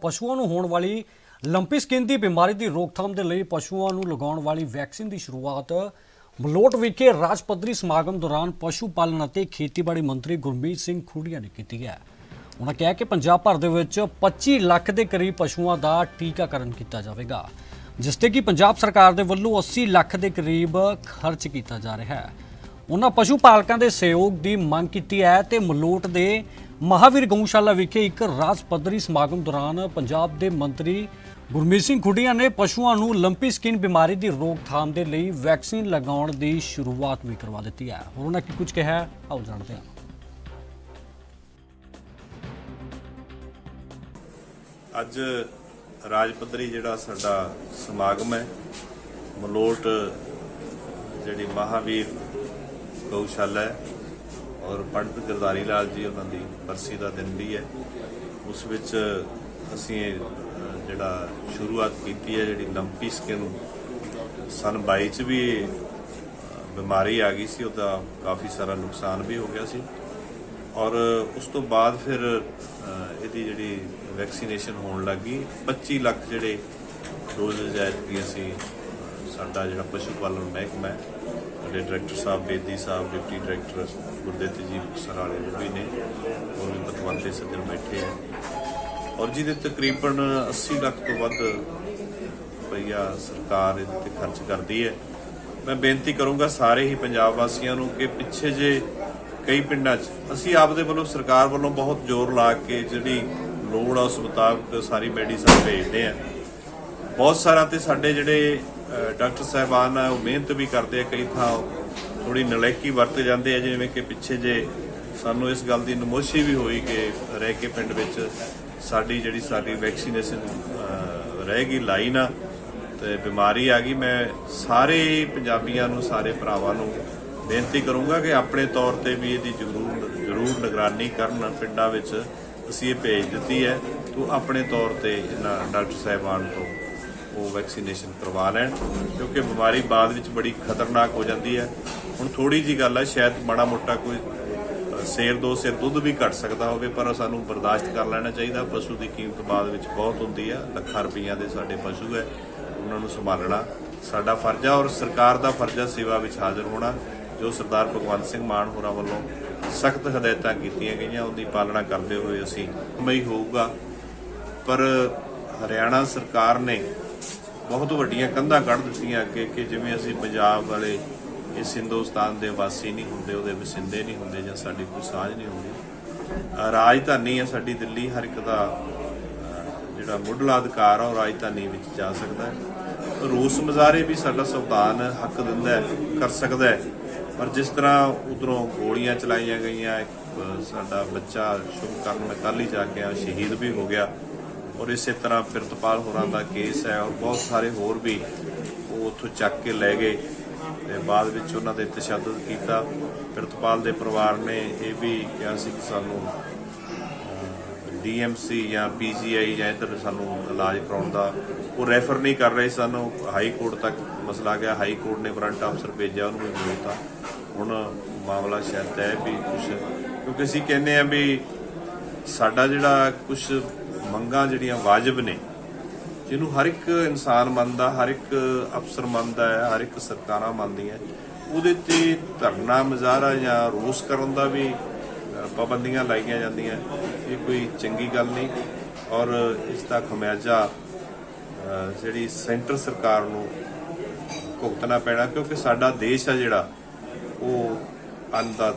ਪਸ਼ੂਆਂ ਨੂੰ ਹੋਣ ਵਾਲੀ ਲੰਪੀ ਸਕਿਨ ਦੀ ਬਿਮਾਰੀ ਦੀ ਰੋਕਥਾਮ ਦੇ ਲਈ ਪਸ਼ੂਆਂ ਨੂੰ ਲਗਾਉਣ ਵਾਲੀ ਵੈਕਸੀਨ ਦੀ ਸ਼ੁਰੂਆਤ ਮਲੋਟ ਵਿਖੇ ਰਾਜ ਪੱਧਰੀ ਸਮਾਗਮ ਦੌਰਾਨ ਪਸ਼ੂ ਪਾਲਣ ਅਤੇ ਖੇਤੀਬਾੜੀ ਮੰਤਰੀ ਗੁਰਮੀਤ ਸਿੰਘ ਖੂੜੀਆ ਨੇ ਕੀਤੀ ਹੈ। ਉਹਨਾਂ ਕਿਹਾ ਕਿ ਪੰਜਾਬ ਭਰ ਦੇ ਵਿੱਚ 25 ਲੱਖ ਦੇ ਕਰੀਬ ਪਸ਼ੂਆਂ ਦਾ ਟੀਕਾਕਰਨ ਕੀਤਾ ਜਾਵੇਗਾ, ਜਿਸ ਤੇ ਕਿ ਪੰਜਾਬ ਸਰਕਾਰ ਦੇ ਵੱਲੋਂ 80 ਲੱਖ ਦੇ ਕਰੀਬ ਖਰਚ ਕੀਤਾ ਜਾ ਰਿਹਾ ਹੈ। ਉਹਨਾਂ ਪਸ਼ੂ ਪਾਲਕਾਂ ਦੇ ਸਹਿਯੋਗ ਦੀ ਮੰਗ ਕੀਤੀ ਹੈ ਤੇ ਮਲੋਟ ਦੇ ਮਹਾਵੀਰ ਗਊਸ਼ਾਲਾ ਵਿਖੇ ਇੱਕ ਰਾਜ ਪੱਧਰੀ ਸਮਾਗਮ ਦੌਰਾਨ ਪੰਜਾਬ ਦੇ ਮੰਤਰੀ ਗੁਰਮੀਤ ਸਿੰਘ ਖੁੱਡੀਆਂ ਨੇ ਪਸ਼ੂਆਂ ਨੂੰ ਲੰਪੀ ਸਕਿਨ ਬਿਮਾਰੀ ਦੀ ਰੋਕਥਾਮ ਦੇ ਲਈ ਵੈਕਸੀਨ ਲਗਾਉਣ ਦੀ ਸ਼ੁਰੂਆਤ ਵੀ ਕਰਵਾ ਦਿੱਤੀ ਹੈ। ਹੋਰ ਉਹਨਾਂ ਕੀ ਕੁਝ ਕਿਹਾ ਆਓ ਜਾਣਦੇ ਹਾਂ। ਅੱਜ ਰਾਜ ਪੱਧਰੀ ਜਿਹੜਾ ਸਾਡਾ ਸਮਾਗਮ ਹੈ, ਮਲੋਟ ਜਿਹੜੀ ਮਹਾਵੀਰ ਗਊਸ਼ਾਲਾ ਹੈ ਔਰ ਪੰਡਤ ਗਰਦਾਰੀ ਲਾਲ ਜੀ ਉਹਨਾਂ ਦੀ ਬਰਸੀ ਦਾ ਦਿਨ ਵੀ ਹੈ। ਉਸ ਵਿੱਚ ਅਸੀਂ ਜਿਹੜਾ ਸ਼ੁਰੂਆਤ ਕੀਤੀ ਹੈ, ਜਿਹੜੀ ਲੰਪੀ ਸਕਿਨ ਸਨ 22 ਚ ਵੀ ਬਿਮਾਰੀ ਆ ਗਈ ਸੀ, ਉਹਦਾ ਕਾਫੀ ਸਾਰਾ ਨੁਕਸਾਨ ਵੀ ਹੋ ਗਿਆ ਸੀ। ਔਰ ਉਸ ਤੋਂ ਬਾਅਦ ਫਿਰ ਇਹਦੀ ਜਿਹੜੀ ਵੈਕਸੀਨੇਸ਼ਨ ਹੋਣ ਲੱਗੀ। 25 ਲੱਖ ਜਿਹੜੇ ਡੋਜ਼ਸ ਐਤਕੀ ਅਸੀਂ ਸਾਡਾ ਜਿਹੜਾ ਪਸ਼ੂ ਪਾਲਣ ਮਹਿਕਮਾ ਹੈ ਸਾਡੇ ਡਾਇਰੈਕਟਰ ਸਾਹਿਬ, ਬੇਦੀ ਸਾਹਿਬ, ਡਿਪਟੀ ਡਾਇਰੈਕਟਰ ਗੁਰਦੇਵ ਜੀ ਮੁਕਤਸਰ ਵੀ ਨੇ ਹੋਰ ਵੀ ਪਤਵੰਤੇ ਸੱਜਣ ਬੈਠੇ ਹੈ। ਔਰ ਜਿਹਦੇ ਤਕਰੀਬਨ 80 ਲੱਖ ਤੋਂ ਵੱਧ ਰੁਪਈਆ ਸਰਕਾਰ ਇਹਦੇ ਤੇ ਖਰਚ ਕਰਦੀ ਹੈ। ਮੈਂ ਬੇਨਤੀ ਕਰੂੰਗਾ ਸਾਰੇ ਹੀ ਪੰਜਾਬ ਵਾਸੀਆਂ ਨੂੰ ਕਿ ਪਿੱਛੇ ਜੇ ਕਈ ਪਿੰਡਾਂ 'ਚ ਅਸੀਂ ਆਪਦੇ ਵੱਲੋਂ ਸਰਕਾਰ ਵੱਲੋਂ ਬਹੁਤ ਜ਼ੋਰ ਲਾ ਕੇ ਜਿਹੜੀ ਲੋੜ ਆ, ਉਸ ਮੁਤਾਬਕ ਸਾਰੀ ਮੈਡੀਸਨ ਭੇਜਦੇ ਆ। ਬਹੁਤ ਸਾਰਾ ਤੇ ਸਾਡੇ ਜਿਹੜੇ ਡਾਕਟਰ ਸਾਹਿਬਾਨ ਆ ਉਹ ਮਿਹਨਤ ਵੀ ਕਰਦੇ ਆ, ਕਈ ਥਾਂ ਥੋੜੀ ਨਲੇਕੀ ਵਰਤ ਜਾਂਦੇ ਆ, ਜਿਵੇਂ ਕਿ ਪਿੱਛੇ ਜੇ ਸਾਨੂੰ ਇਸ ਗੱਲ ਦੀ ਨਮੋਸ਼ੀ ਵੀ ਹੋਈ ਕਿ ਰਹਿ ਕੇ ਪਿੰਡ ਵਿੱਚ ਸਾਡੀ ਜਿਹੜੀ ਸਾਡੀ ਵੈਕਸੀਨੇਸ਼ਨ ਰਹਿ ਗਈ ਲਾਈ ਨਾ ਤੇ ਬਿਮਾਰੀ ਆ ਗਈ। ਮੈਂ ਸਾਰੇ ਪੰਜਾਬੀਆਂ ਨੂੰ, ਸਾਰੇ ਭਰਾਵਾਂ ਨੂੰ ਬੇਨਤੀ ਕਰੂੰਗਾ ਕਿ ਆਪਣੇ ਤੌਰ ਤੇ ਵੀ ਇਹਦੀ ਜ਼ਰੂਰ ਜ਼ਰੂਰ ਨਿਗਰਾਨੀ ਕਰਨ ਪਿੰਡਾਂ ਵਿੱਚ ਅਸੀਂ ਇਹ ਭੇਜ ਦਿੱਤੀ ਹੈ। ਤੂੰ ਆਪਣੇ ਤੌਰ ਤੇ ਇਹਨਾਂ ਡਾਕਟਰ ਸਾਹਿਬਾਨ ਤੋਂ ਉਹ ਵੈਕਸੀਨੇਸ਼ਨ ਕਰਵਾ ਲੈਣ ਕਿਉਂਕਿ ਬਿਮਾਰੀ ਬਾਅਦ ਵਿੱਚ ਬੜੀ ਖਤਰਨਾਕ ਹੋ ਜਾਂਦੀ ਹੈ। ਹੁਣ ਥੋੜੀ ਜੀ ਗੱਲ ਹੈ ਸ਼ਾਇਦ ਮਾੜਾ ਮੋਟਾ ਕੋਈ ਅ, ਸੇਰ ਦੋ ਸਿਰ ਦੁੱਧ ਵੀ ਘਟ ਸਕਦਾ ਹੋਵੇ ਪਰ ਸਾਨੂੰ ਬਰਦਾਸ਼ਤ ਕਰ ਲੈਣਾ ਚਾਹੀਦਾ। ਪਸ਼ੂ ਦੀ ਕੀਮਤ ਬਾਅਦ ਵਿੱਚ ਬਹੁਤ ਹੁੰਦੀ ਹੈ ਲੱਖਾਂ ਰੁਪਈਆ ਦੇ ਸਾਡੇ ਪਸ਼ੂ ਹੈ ਉਹਨਾਂ ਨੂੰ ਸੰਭਾਲਣਾ। ਸਾਡਾ ਫਰਜ਼ ਹੈ ਔਰ ਸਰਕਾਰ ਦਾ ਫਰਜ਼ ਹੈ ਸੇਵਾ ਵਿੱਚ ਹਾਜ਼ਰ ਹੋਣਾ ਜੋ ਸਰਦਾਰ ਭਗਵੰਤ ਸਿੰਘ ਮਾਨ ਹੋਰਾਂ ਵੱਲੋਂ ਸਖਤ ਹਦਾਇਤਾਂ ਕੀਤੀਆਂ ਗਈਆਂ ਉਹਦੀ ਪਾਲਣਾ ਕਰਦੇ ਹੋਏ ਅਸੀਂ ਮਈ ਹੋਊਗਾ। ਪਰ ਹਰਿਆਣਾ ਸਰਕਾਰ ਨੇ ਬਹੁਤ ਵੱਡੀਆਂ ਕੰਧਾਂ ਕੱਢ ਦਿੱਤੀਆਂ ਅੱਗੇ ਕਿ ਜਿਵੇਂ ਅਸੀਂ ਪੰਜਾਬ ਵਾਲੇ ਇਸ ਹਿੰਦੁਸਤਾਨ ਦੇ ਵਾਸੀ ਨਹੀਂ ਹੁੰਦੇ, ਉਹਦੇ ਵਸਿੰਦੇ ਨਹੀਂ ਹੁੰਦੇ ਜਾਂ ਸਾਡੀ ਕੋਈ ਸਾਂਝ ਨਹੀਂ ਹੁੰਦੀ। ਰਾਜਧਾਨੀ ਹੈ ਸਾਡੀ ਦਿੱਲੀ, ਹਰ ਇੱਕ ਦਾ ਜਿਹੜਾ ਮੁੱਢਲਾ ਅਧਿਕਾਰ ਆ ਉਹ ਰਾਜਧਾਨੀ ਵਿੱਚ ਜਾ ਸਕਦਾ ਹੈ। ਰੂਸ ਮਜ਼ਾਰੇ ਵੀ ਸਾਡਾ ਸੰਵਿਧਾਨ ਹੱਕ ਦਿੰਦਾ ਹੈ, ਕਰ ਸਕਦਾ ਹੈ। ਪਰ ਜਿਸ ਤਰ੍ਹਾਂ ਉਧਰੋਂ ਗੋਲੀਆਂ ਚਲਾਈਆਂ ਗਈਆਂ ਸਾਡਾ ਬੱਚਾ ਸ਼ੁਭਕਰਨ ਮੈਂ ਕੱਲ੍ਹ ਜਾ ਕੇ ਆ, ਸ਼ਹੀਦ ਵੀ ਹੋ ਗਿਆ। ਔਰ ਇਸੇ ਤਰ੍ਹਾਂ ਪ੍ਰਿਤਪਾਲ ਹੋਰਾਂ ਦਾ ਕੇਸ ਹੈ ਔਰ ਬਹੁਤ ਸਾਰੇ ਹੋਰ ਵੀ ਉਹ ਉੱਥੋਂ ਚੱਕ ਕੇ ਲੈ ਗਏ ਤੇ ਬਾਅਦ ਵਿੱਚ ਉਹਨਾਂ ਦੇ ਤਸ਼ੱਦਦ ਕੀਤਾ। ਪ੍ਰਿਤਪਾਲ ਦੇ ਪਰਿਵਾਰ ਨੇ ਇਹ ਵੀ ਕਿਹਾ ਸੀ ਕਿ ਸਾਨੂੰ ਡੀਐਮਸੀ ਜਾਂ ਪੀਜੀਆਈ ਜਾਂ ਇੱਧਰ ਸਾਨੂੰ ਇਲਾਜ ਕਰਾਉਣ ਦਾ ਉਹ ਰੈਫਰ ਨਹੀਂ ਕਰ ਰਹੇ ਸਾਨੂੰ। ਹਾਈ ਕੋਰਟ ਤੱਕ ਮਸਲਾ ਗਿਆ। ਹਾਈ ਕੋਰਟ ਨੇ ਫਰੰਟ ਅਫਸਰ ਭੇਜਿਆ, ਉਹਨੂੰ ਵੀ ਮਿਲਤਾ ਹੁਣ ਮਾਮਲਾ ਸ਼ਾਇਦ ਤੈਅ ਵੀ ਕੁਛ ਕਿਉਂਕਿ ਅਸੀਂ ਕਹਿੰਦੇ ਆ ਵੀ ਸਾਡਾ ਜਿਹੜਾ ਕੁਝ ਮੰਗਾਂ ਜਿਹੜੀਆਂ ਵਾਜਬ ਨੇ, ਜਿਹਨੂੰ ਹਰ ਇੱਕ ਇਨਸਾਨ ਮੰਨਦਾ, ਹਰ ਇੱਕ ਅਫਸਰ ਮੰਨਦਾ ਹੈ, ਹਰ ਇੱਕ ਸਰਕਾਰਾਂ ਮੰਨਦੀਆਂ ਉਹਦੇ ਤੇ ਧਰਨਾ, ਮੁਜ਼ਾਹਰਾ ਜਾਂ ਰੋਸ ਕਰਨ ਦਾ ਵੀ ਪਾਬੰਦੀਆਂ ਲਾਈਆਂ ਜਾਂਦੀਆਂ। ਇਹ ਕੋਈ ਚੰਗੀ ਗੱਲ ਨਹੀਂ ਔਰ ਇਸ ਦਾ ਖਮਿਆਜਾ ਜਿਹੜੀ ਸੈਂਟਰ ਸਰਕਾਰ ਨੂੰ ਭੁਗਤਣਾ ਪੈਣਾ, ਕਿਉਂਕਿ ਸਾਡਾ ਦੇਸ਼ ਆ ਜਿਹੜਾ, ਉਹ ਅੰਨਦਾਤਾ